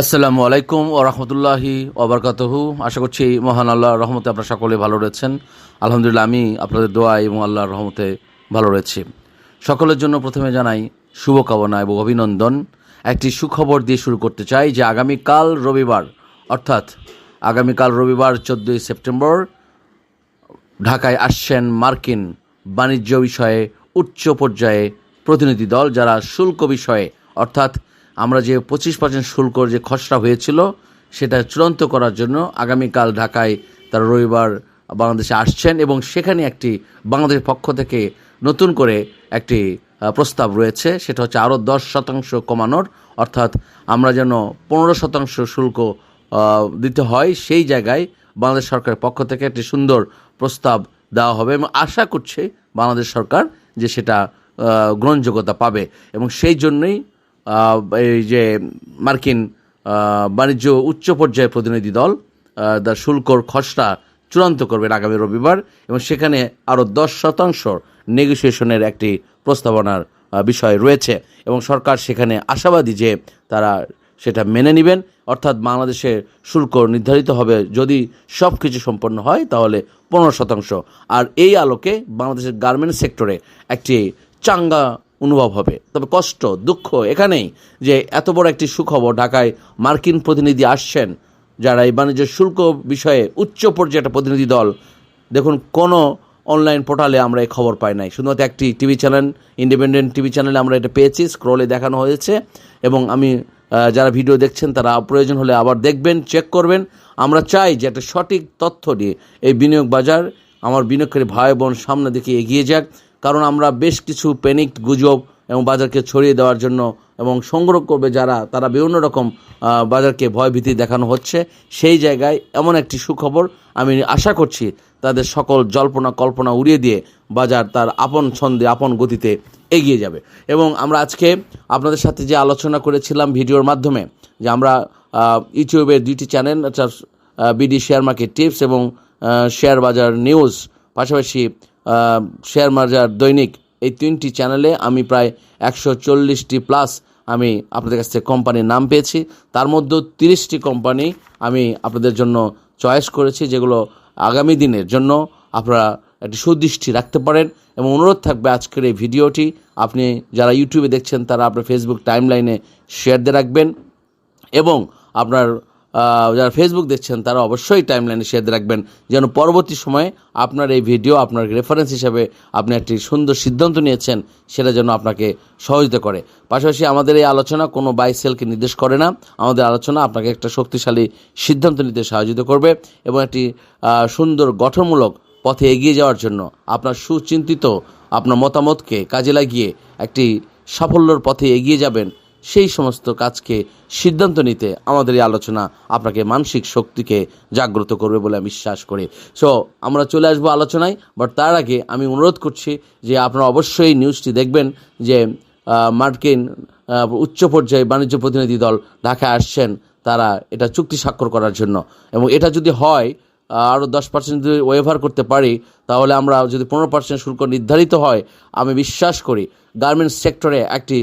আসসালামু আলাইকুম ও রহমতুল্লাহি ওবরকাতহু আশা করছি মহান আল্লাহর রহমতে আপনারা সকলে ভালো রয়েছেন। আলহামদুলিল্লাহ, আমি আপনাদের দোয়া এবং আল্লাহর রহমতে ভালো রয়েছি। সকলের জন্য প্রথমে জানাই শুভকামনা এবং অভিনন্দন। একটি সুখবর দিয়ে শুরু করতে চাই যে আগামীকাল রবিবার, অর্থাৎ আগামীকাল রবিবার চোদ্দোই সেপ্টেম্বর, ঢাকায় আসছেন মার্কিন বাণিজ্য বিষয়ে উচ্চ পর্যায়ে প্রতিনিধি দল যারা শুল্ক বিষয়ে, অর্থাৎ আমরা যে পঁচিশ পার্সেন্ট শুল্কর যে খসড়া হয়েছিল, সেটা চূড়ান্ত করার জন্য আগামীকাল ঢাকায় তারা রবিবার বাংলাদেশে আসছেন এবং সেখানে একটি বাংলাদেশের পক্ষ থেকে নতুন করে একটি প্রস্তাব রয়েছে। সেটা হচ্ছে আরও দশ শতাংশ কমানোর, অর্থাৎ আমরা যেন পনেরো শতাংশ শুল্ক দিতে হয়, সেই জায়গায় বাংলাদেশ সরকারের পক্ষ থেকে একটি সুন্দর প্রস্তাব দেওয়া হবে এবং আশা করছে বাংলাদেশ সরকার যে সেটা গ্রহণযোগ্যতা পাবে এবং সেই জন্যই এই যে মার্কিন বাণিজ্য উচ্চ পর্যায়ের প্রতিনিধি দল দ্য শুল্কর খসড়া চূড়ান্ত করবেন আগামী রবিবার এবং সেখানে আরও দশ শতাংশ নেগোসিয়েশনের একটি প্রস্তাবনার বিষয় রয়েছে এবং সরকার সেখানে আশাবাদী যে তারা সেটা মেনে নেবেন। অর্থাৎ বাংলাদেশে শুল্ক নির্ধারিত হবে যদি সব কিছু সম্পন্ন হয় তাহলে পনেরো শতাংশ। আর এই আলোকে বাংলাদেশের গার্মেন্টস সেক্টরে একটি চাঙ্গা অনুভব হবে। তবে কষ্ট, দুঃখ এখানেই যে এত বড় একটি সুখবর ঢাকায় মার্কিন প্রতিনিধি আসছেন যারা এই বাণিজ্য শুল্ক বিষয়ে উচ্চ পর্যায়ে একটা প্রতিনিধি দল। দেখুন, কোনো অনলাইন পোর্টালে আমরা এই খবর পাই নাই। শুধুমাত্র একটি টিভি চ্যানেল, ইন্ডিপেন্ডেন্ট টিভি চ্যানেলে আমরা এটা পেয়েছি, স্ক্রলে দেখানো হয়েছে। এবং আমি যারা ভিডিও দেখছেন, তারা প্রয়োজন হলে আবার দেখবেন, চেক করবেন। আমরা চাই যে একটা সঠিক তথ্য দিয়ে এই বিনিয়োগ বাজার আমার বিনিয়োগকারী ভাই বোন সামনে দিকে এগিয়ে যাক। কারণ আমরা বেশ কিছু প্যানিক গুজব এবং বাজারকে ছড়িয়ে দেওয়ার জন্য এবং সংগ্রহ করবে যারা, তারা বিভিন্ন রকম বাজারকে ভয়ভীতি দেখানো হচ্ছে। সেই জায়গায় এমন একটি সুখবর আমি আশা করছি তাদের সকল জল্পনা কল্পনা উড়িয়ে দিয়ে বাজার তার আপন ছন্দে, আপন গতিতে এগিয়ে যাবে। এবং আমরা আজকে আপনাদের সাথে যে আলোচনা করেছিলাম ভিডিওর মাধ্যমে, যে আমরা ইউটিউবের দুইটি channel BD share market tips এবং শেয়ার বাজার নিউজ, পাশাপাশি শেয়ার মার্জার দৈনিক এই তিনটি চ্যানেলে আমি প্রায় একশো চল্লিশটি প্লাস আমি আপনাদের কাছ থেকে কোম্পানির নাম পেয়েছি। তার মধ্যেও তিরিশটি কোম্পানি আমি আপনাদের জন্য চয়েস করেছি, যেগুলো আগামী দিনের জন্য আপনারা একটি সুদৃষ্টি রাখতে পারেন। এবং অনুরোধ থাকবে আজকের এই ভিডিওটি, আপনি যারা ইউটিউবে দেখছেন তারা আপনার ফেসবুক টাইমলাইনে শেয়ার দিয়ে রাখবেন এবং আপনার যারা ফেসবুক দেখছেন, তারা অবশ্যই টাইমলাইনে শেয়ার রাখবেন, যেন পরবর্তী সময়ে আপনার এই ভিডিও আপনার রেফারেন্স হিসাবে আপনি একটি সুন্দর সিদ্ধান্ত নিয়েছেন, সেটা যেন আপনাকে সহযোগিতা করে। পাশাপাশি আমাদের এই আলোচনা কোনো বাই সেলকে নির্দেশ করে না, আমাদের আলোচনা আপনাকে একটা শক্তিশালী সিদ্ধান্ত নিতে সহযোগিতা করবে এবং একটি সুন্দর গঠনমূলক পথে এগিয়ে যাওয়ার জন্য আপনার সুচিন্তিত, আপনার মতামতকে কাজে লাগিয়ে একটি সাফল্যর পথে এগিয়ে যাবেন সেই সমস্ত কাজকে সিদ্ধান্ত নিতে আমাদের এই আলোচনা আপনাকে মানসিক শক্তিকে জাগ্রত করবে বলে আমি বিশ্বাস করি। সো আমরা চলে আসব আলোচনায় বাট তার আগে আমি অনুরোধ করছি যে আপনারা অবশ্যই নিউজটি দেখবেন যে মার্কিন উচ্চ পর্যায়ে বাণিজ্য প্রতিনিধি দল ঢাকায় আসছেন। তারা এটা চুক্তি স্বাক্ষর করার জন্য। এবং এটা যদি হয় আরও দশ পার্সেন্ট যদি ওয়েভার করতে পারি, তাহলে আমরা যদি পনেরো পার্সেন্ট শুল্ক নির্ধারিত হয়, আমি বিশ্বাস করি গার্মেন্টস সেক্টরে একটি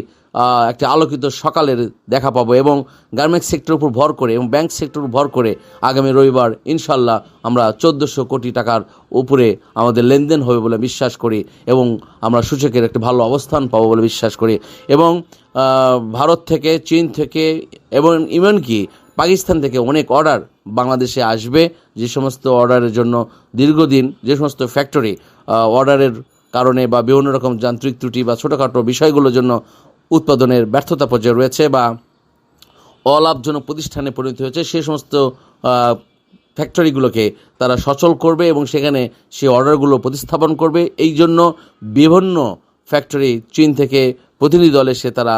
একটি আলোকিত সকালের দেখা পাবো এবং গার্মেন্টস সেক্টরের উপর ভর করে এবং ব্যাংক সেক্টর ভর করে আগামী রবিবার ইনশাল্লাহ আমরা চোদ্দোশো কোটি টাকার উপরে আমাদের লেনদেন হবে বলে বিশ্বাস করি এবং আমরা সূচকের একটি ভালো অবস্থান পাবো বলে বিশ্বাস করি এবং ভারত থেকে, চীন থেকে এবং ইভেনকি পাকিস্তান থেকে অনেক অর্ডার বাংলাদেশে আসবে। যে সমস্ত অর্ডারের জন্য দীর্ঘদিন, যে সমস্ত ফ্যাক্টরি অর্ডারের কারণে বা বিভিন্ন রকম যান্ত্রিক ত্রুটি বা ছোটোখাটো বিষয়গুলোর জন্য উৎপাদনের ব্যর্থতা পর্যায়ে রয়েছে বা অলাভজনক প্রতিষ্ঠানে পরিণত হয়েছে, সে সমস্ত ফ্যাক্টরিগুলোকে তারা সচল করবে এবং সেখানে সে অর্ডারগুলো প্রতিস্থাপন করবে। এই জন্য বিভিন্ন ফ্যাক্টরি চীন থেকে প্রতিনিধি দল এসে তারা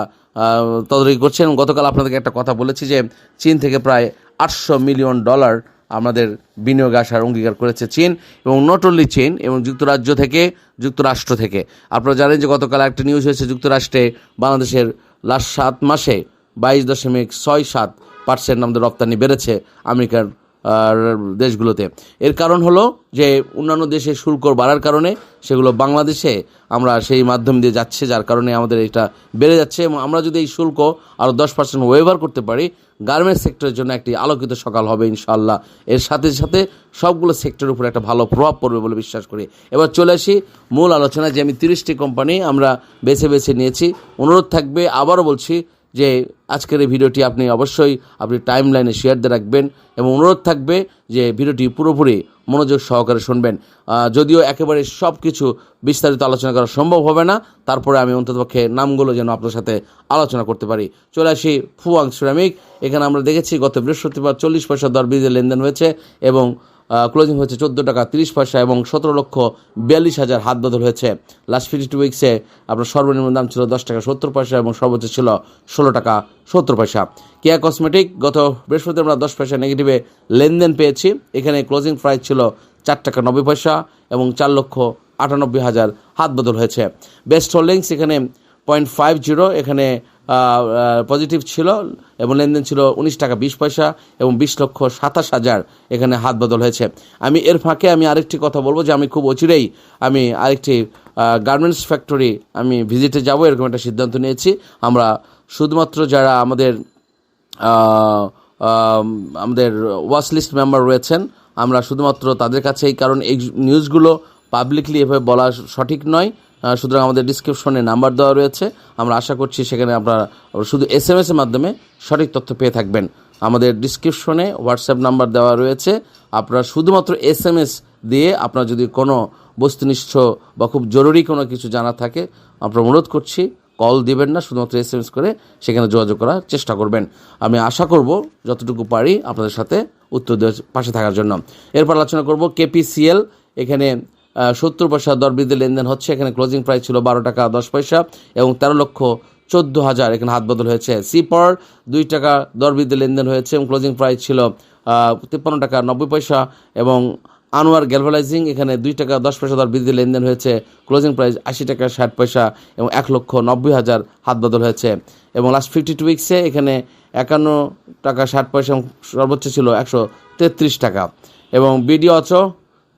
তদারকি করছেন এবং গতকাল আপনাদেরকে একটা কথা বলেছি যে চীন থেকে প্রায় আটশো মিলিয়ন ডলার আমাদের বিনিয়োগ আসার অঙ্গীকার করেছে চীন এবং নট অনলি চীন, এবং যুক্তরাজ্য থেকে, যুক্তরাষ্ট্র থেকে। আপনারা জানেন যে গতকাল একটা নিউজ হয়েছে যুক্তরাষ্ট্রে বাংলাদেশের লাস্ট সাত মাসে বাইশ দশমিক ছয় সাত পার্সেন্ট আমাদের রপ্তানি বেড়েছে আমেরিকার দেশগুলোতে। এর কারণ হলো যে অন্যান্য দেশে শুল্ক বাড়ার কারণে সেগুলো বাংলাদেশে আমরা সেই মাধ্যম দিয়ে যাচ্ছে, যার কারণে আমাদের এটা বেড়ে যাচ্ছে এবং আমরা যদি এই শুল্ক আরও দশ পার্সেন্ট ওয়েভার করতে পারি গার্মেন্টস সেক্টরের জন্য একটি আলোকিত সকাল হবে ইনশাআল্লাহ। এর সাথে সাথে সবগুলো সেক্টরের উপর একটা ভালো প্রভাব পড়বে বলে বিশ্বাস করি। এবার চলে আসি মূল আলোচনায়, যে আমি তিরিশটি কোম্পানি আমরা বেছে বেছে নিয়েছি। অনুরোধ থাকবে, আবারও বলছি যে আজকের এই ভিডিওটি আপনি অবশ্যই আপনি টাইম লাইনে শেয়ার দিয়ে রাখবেন এবং অনুরোধ থাকবে যে ভিডিওটি পুরোপুরি মনোযোগ সহকারে শুনবেন। যদিও একেবারে সব কিছু বিস্তারিত আলোচনা করা সম্ভব হবে না, তারপরে আমি অন্ততপক্ষে নামগুলো যেন আপনার সাথে আলোচনা করতে পারি। চলে আসি ফুয়াং সিরামিক। এখানে আমরা দেখেছি গত বৃহস্পতিবার চল্লিশ পয়সা দর বৃদ্ধির লেনদেন হয়েছে এবং ক্লোজিং হয়েছে চোদ্দ টাকা তিরিশ পয়সা এবং সতেরো লক্ষ বিয়াল্লিশ হাজার হাত বদল হয়েছে। লাস্ট ফিফটি টু উইক্সে আপনার সর্বনিম্ন দাম ছিল দশ টাকা সত্তর পয়সা এবং সর্বোচ্চ ছিল ষোলো টাকা সত্তর পয়সা। কেয়া কসমেটিক গত বৃহস্পতিবার আমরা দশ পয়সা নেগেটিভে লেনদেন পেয়েছি। এখানে ক্লোজিং প্রাইস ছিল চার টাকা নব্বই পয়সা এবং চার লক্ষ আটানব্বই হাজার হাত বদল হয়েছে। বেস্ট হোল্ডিংস এখানে পয়েন্ট ফাইভ জিরো এখানে পজিটিভ ছিল এবং লেনদেন ছিল উনিশ টাকা বিশ পয়সা এবং বিশ লক্ষ সাতাশ হাজার এখানে হাত বদল হয়েছে। আমি এর ফাঁকে আমি আরেকটি কথা বলব যে আমি খুব অচিরেই আমি আরেকটি গার্মেন্টস ফ্যাক্টরি আমি ভিজিটে যাব, এরকম একটা সিদ্ধান্ত নিয়েছি। আমরা শুধুমাত্র যারা আমাদের আমাদের ওয়াচ লিস্ট মেম্বার রয়েছেন, আমরা শুধুমাত্র তাদের কাছে এই কারণ এই নিউজগুলো পাবলিকলি এভাবে বলা সঠিক নয়। সুতরাং আমাদের ডিসক্রিপশনে নাম্বার দেওয়া রয়েছে। আমরা আশা করছি সেখানে আপনারা শুধু এস এম এসের মাধ্যমে সঠিক তথ্য পেয়ে থাকবেন। আমাদের ডিসক্রিপশনে হোয়াটসঅ্যাপ নাম্বার দেওয়া রয়েছে। আপনারা শুধুমাত্র এস এম এস দিয়ে আপনার যদি কোনো বস্তুনিষ্ঠ বা খুব জরুরি কোনো কিছু জানা থাকে, আমরা অনুরোধ করছি কল দিবেন না, শুধুমাত্র এস এম এস করে সেখানে যোগাযোগ করার চেষ্টা করবেন। আমি আশা করব যতটুকু পারি আপনাদের সাথে উত্তর দেওয়ার পাশে থাকার জন্য। এরপর আলোচনা করব কেপিসিএল এখানে সত্তর পয়সা দর বৃদ্ধি লেনদেন হচ্ছে। এখানে ক্লোজিং প্রাইস ছিল বারো টাকা দশ পয়সা এবং তেরো লক্ষ চোদ্দ হাজার। এখানে হাত বদল হয়েছে। সিপর দুই টাকা দর বৃদ্ধি লেনদেন হয়েছে এবং ক্লোজিং প্রাইস ছিল তিপ্পান্ন টাকা নব্বই পয়সা এবং আনোয়ার গ্যালভালাইজিং এখানে দুই টাকা দশ পয়সা দর বৃদ্ধি লেনদেন হয়েছে। ক্লোজিং প্রাইস আশি টাকা ষাট পয়সা এবং এক লক্ষ নব্বই হাজার হাত বদল হয়েছে। এবং লাস্ট ফিফটি টু উইক্সে এখানে একান্ন টাকা ষাট পয়সা সর্বোচ্চ ছিল একশো তেত্রিশ টাকা। এবং বিডি অচ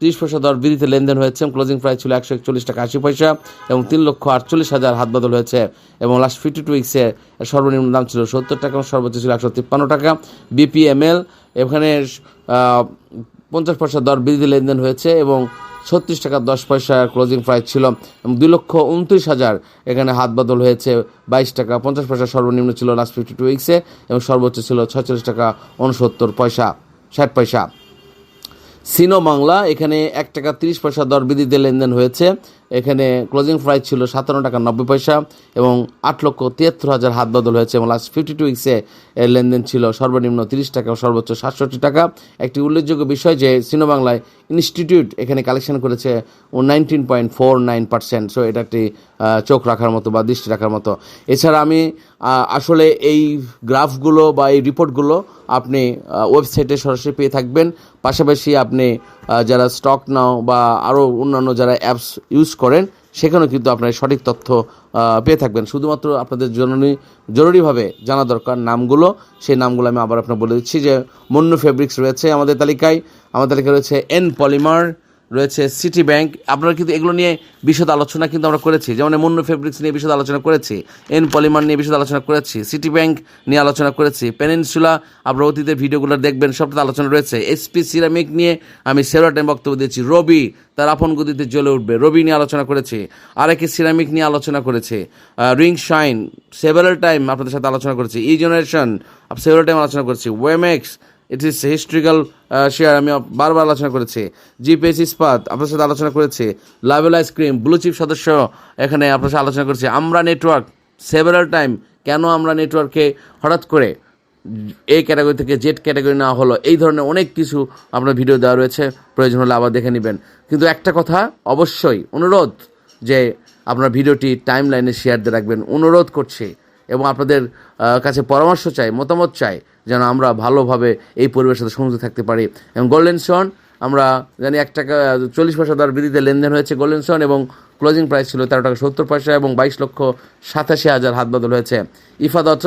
তিরিশ পয়সা দর বৃদ্ধিতে লেনদেন হয়েছে ক্লোজিং প্রাইস ছিল একশো একচল্লিশ টাকা আশি পয়সা এবং তিন লক্ষ আটচল্লিশ হাজার হাত বদল হয়েছে এবং লাস্ট ফিফটি টু উইক্সে সর্বনিম্ন দাম ছিল সত্তর টাকা এবং সর্বোচ্চ ছিল একশো তিপ্পান্ন টাকা। বিপিএমএল এখানে পঞ্চাশ পয়সা দর বৃদ্ধি লেনদেন হয়েছে এবং ছত্রিশ টাকা দশ পয়সা ক্লোজিং প্রাইস ছিল এবং দুই লক্ষ উনত্রিশ হাজার এখানে হাত বদল হয়েছে। বাইশ টাকা পঞ্চাশ পয়সা সর্বনিম্ন ছিল লাস্ট ফিফটি টু উইক্সে এবং সর্বোচ্চ ছিল ছয়চল্লিশ টাকা উনসত্তর পয়সা, ষাট পয়সা। সিনো বাংলা এখানে এক টাকা ত্রিশ পয়সা দর বৃদ্ধিতে লেনদেন হয়েছে। এখানে ক্লোজিং প্রাইস ছিল সাতান্ন টাকা নব্বই পয়সা এবং আট লক্ষ তিয়াত্তর হাজার হাত বদল হয়েছে এবং লাস্ট ফিফটি টু উইক্সে এর লেনদেন ছিল সর্বনিম্ন তিরিশ টাকা সর্বোচ্চ সাতষট্টি টাকা। একটি উল্লেখযোগ্য বিষয় যে সিনো বাংলায় ইনস্টিটিউট এখানে কালেকশন করেছে nineteen point four nine percent so এটা একটি চোখ রাখার মতো বা দৃষ্টি রাখার মতো। এছাড়া আমি আসলে এই গ্রাফগুলো বা এই রিপোর্টগুলো আপনি ওয়েবসাইটে সরাসরি পেয়ে থাকবেন। পাশাপাশি আপনি যারা স্টক নাও বা আরও অন্যান্য যারা অ্যাপস ইউজ করেন, সেখানেও কিন্তু আপনারা সঠিক তথ্য পেয়ে থাকবেন। শুধুমাত্র আপনাদের জরুরি, জরুরিভাবে জানা দরকার নামগুলো। সেই নামগুলো আমি আবার আপনার বলে দিচ্ছি যে, মন্নু ফেব্রিক্স রয়েছে আমাদের তালিকায়। আমাদের তালিকায় রয়েছে এন পলিমার রয়েছে সিটি ব্যাংক আপনারা কিন্তু এগুলো নিয়ে বিশদ আলোচনা কিন্তু আমরা করেছি। যেমন মন্য ফেব্রিক্স নিয়ে বিশদ আলোচনা করেছি এন পলিমার নিয়ে বিশদ আলোচনা করেছি সিটি ব্যাংক নিয়ে আলোচনা করেছি পেনিনসুলা আপনারা অতীতের ভিডিওগুলো দেখবেন, সবটাতে আলোচনা রয়েছে। এসপি সিরামিক নিয়ে আমি সেরা টাইম বক্তব্য দিয়েছি রবি তার আপন গতিতে জ্বলে উঠবে রবি নিয়ে আলোচনা করেছি, আরেকে সিরামিক নিয়ে আলোচনা করেছে রিং শাইন সেভারাল টাইম আপনাদের সাথে আলোচনা করেছি ই জেনারেশন সেভারাল টাইম আলোচনা করেছি ওয়েমেক্স ইট ইস হিস্ট্রিক্যাল শেয়ার আমি বারবার আলোচনা করেছি। জিপিএস ইস্পাত, আপনার সাথে আলোচনা করেছি। লাভেল আইসক্রিম ব্লু চিপ সদস্য এখানে আপনার সাথে আলোচনা করেছি। আমরা নেটওয়ার্ক সেভারাল টাইম কেন আমরা নেটওয়ার্কে হঠাৎ করে এই ক্যাটাগরি থেকে জেড ক্যাটাগরি নেওয়া হলো, এই ধরনের অনেক কিছু আপনার ভিডিও দেওয়া রয়েছে। প্রয়োজন হলে আবার দেখে নেবেন। কিন্তু একটা কথা অবশ্যই অনুরোধ যে আপনার ভিডিওটি টাইম লাইনে শেয়ার দিয়ে রাখবেন। অনুরোধ করছি এবং আপনাদের কাছে পরামর্শ চাই, মতামত চাই যেন আমরা ভালোভাবে এই পরিবেশের সাথে সংযুক্ত থাকতে পারি। এবং গোল্ডেন সন আমরা জানি এক টাকা, চল্লিশ পয়সা দর বৃদ্ধিতে লেনদেন হয়েছে গোল্ডেন সন এবং ক্লোজিং প্রাইস ছিল তেরো টাকা সত্তর পয়সা এবং বাইশ লক্ষ সাতাশি হাজার হাত বদল হয়েছে। ইফাদ ইফাদত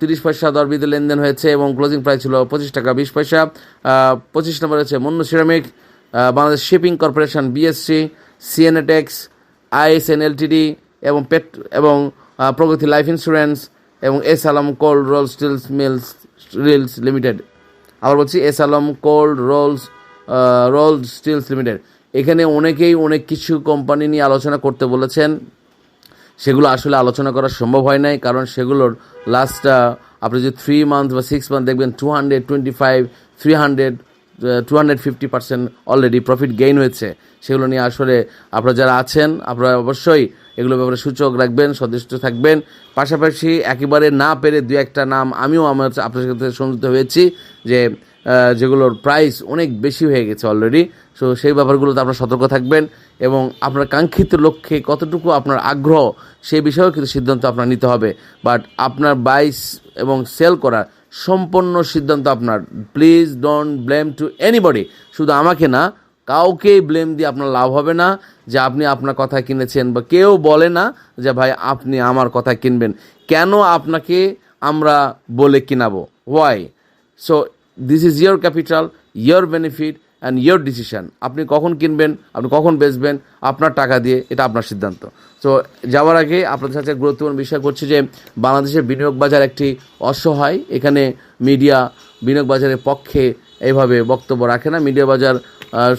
তিরিশ পয়সা দর বিধে লেনদেন হয়েছে এবং ক্লোজিং প্রাইস ছিল পঁচিশ টাকা বিশ পয়সা। পঁচিশ নম্বর হচ্ছে Monno Ceramic Bangladesh Shipping Corporation BSC সিএনএটেক্স ISN LTD এবং পেট এবং প্রগতি লাইফ ইন্স্যুরেন্স এবং S Alam Cold Roll Steels Mills reels Limited. আবার বলছি S Alam Cold Rolls Roll Steels Limited. এখানে অনেকেই অনেক কিছু কোম্পানি নিয়ে আলোচনা করতে বলেছেন। সেগুলো আসলে আলোচনা করা সম্ভব হয় নাই, কারণ সেগুলোর লাস্টটা আপনি যদি থ্রি মান্থ বা সিক্স মান্থ দেখবেন two hundred twenty five three hundred two hundred fifty percent already profit gain হয়েছে। সেগুলো নিয়ে আসলে আপনারা যারা আছেন, আপনারা অবশ্যই এগুলো ব্যাপারে সূচক রাখবেন সদস্য থাকবেন। পাশাপাশি একেবারে না পেরে দু একটা নাম আমিও আমার আপনার সাথে সংযুক্ত হয়েছি যে যেগুলোর প্রাইস অনেক বেশি হয়ে গেছে অলরেডি সো সেই ব্যাপারগুলোতে আপনারা সতর্ক থাকবেন এবং আপনার কাঙ্ক্ষিত লক্ষ্যে কতটুকু আপনার আগ্রহ, সেই বিষয়েও কিন্তু সিদ্ধান্ত আপনার নিতে হবে। বাট আপনার বাইস এবং সেল করার সম্পূর্ণ সিদ্ধান্ত আপনার। Please don't blame to anybody শুধু আমাকে না, কাউকেই ব্লেম দিয়ে আপনার লাভ হবে না যে আপনি আপনার কথা কিনেছেন বা কেউ বলে না যে ভাই আপনি আমার কথা কিনবেন। কেন আপনাকে আমরা বলে কিনাবো? Why so this is your capital your benefit and your decision আপনি কখন কিনবেন, আপনি কখন বেচবেন, আপনার টাকা দিয়ে এটা আপনার সিদ্ধান্ত। তো যাওয়ার আগে আপনাদের সাথে গুরুত্বপূর্ণ বিষয় করছি যে বাংলাদেশের বিনিয়োগ বাজার একটি অসহায়, এখানে মিডিয়া বিনিয়োগ বাজারের পক্ষে এইভাবে বক্তব্য রাখে না। মিডিয়া বাজার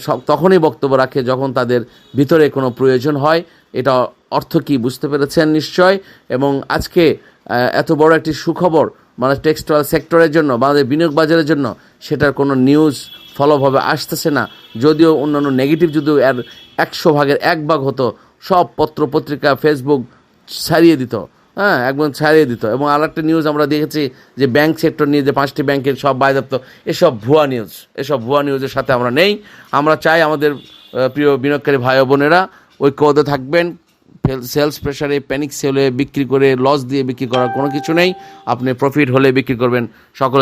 সব, তখনই বক্তব্য রাখে যখন তাদের ভিতরে কোনো প্রয়োজন হয়। এটা অর্থ কি বুঝতে পেরেছেন নিশ্চয়? এবং আজকে এত বড় একটি সুখবর মানে টেক্সটাইল সেক্টরের জন্য, বাংলাদেশ বিনিয়োগ বাজারের জন্য, সেটার কোনো নিউজ ফলোভাবে আসতেছে না। যদিও অন্যান্য নেগেটিভ যদিও এর একশো ভাগের এক ভাগ হতো, সব পত্র পত্রিকা ফেসবুক ছাড়িয়ে দিত। হ্যাঁ একদম ছাড়িয়ে দিত। এবং আর একটা নিউজ আমরা দেখেছি যে ব্যাংক সেক্টর নিয়ে যে পাঁচটি ব্যাংকের সব বায়দাপ্ত এসব ভুয়া নিউজ এসব ভুয়া নিউজের সাথে আমরা নেই। আমরা চাই আমাদের প্রিয় বিনিয়োগকারী ভাই বোনেরা ঐক্যবদ্ধ থাকবেন। সেলস প্রেশারে প্যানিক সেলে বিক্রি করে লস দিয়ে বিক্রি করার কোনো কিছু নেই। আপনি প্রফিট হলে বিক্রি করবেন। সকলে